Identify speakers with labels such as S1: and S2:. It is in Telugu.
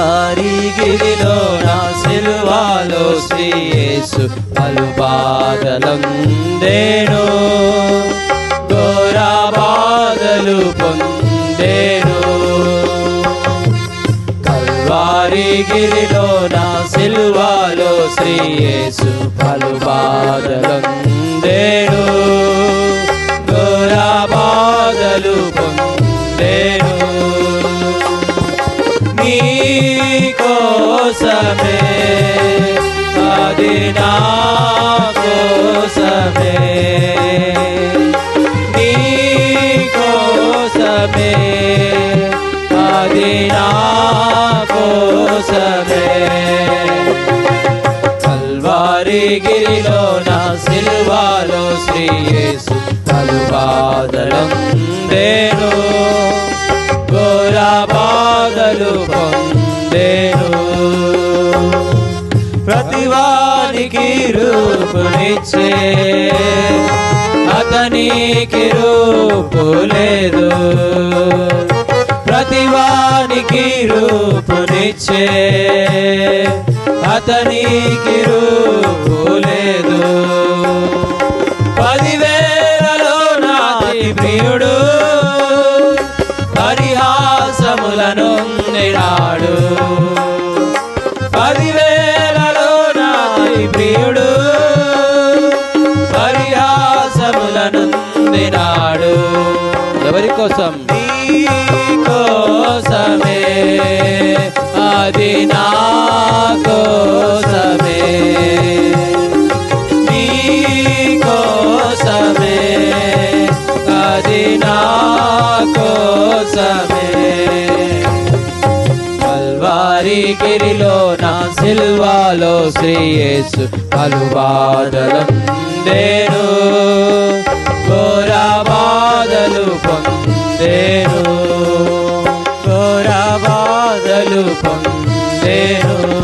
S1: కల్వారిగిరిలో నా సిల్వాలో శ్రీయేసు పలు బాధలందేను ఘోర బాధలు పొందేను. కల్వారిగిరిలో నా సిల్వాలో శ్రీయేసు పలు బాధలందేను అది కోసమే కల్వారి గిరిలో నా సిల్వాలో శ్రీయేసు కలుబాదలందేను ఘోర బాధలు పొందేను ప్రతివానికి రూపునిచ్చే అతనికి రూపు లేదు ప్రతివానికి రూపునిచ్చే. అతనికి రూపు లేదు. పదివేలలో నాది ప్రియుడు పరిహాసములను నిరాడు పదివేలలో నాది ప్రియుడు పరిహాసములను నిరాడు ఎవరి కోసం కోసమే కల్వారి గిరిలో నా సిల్వాలో శ్రీయేసు పలుబాదలందేను బాధలు పొందేను. బాధలు పొందేను.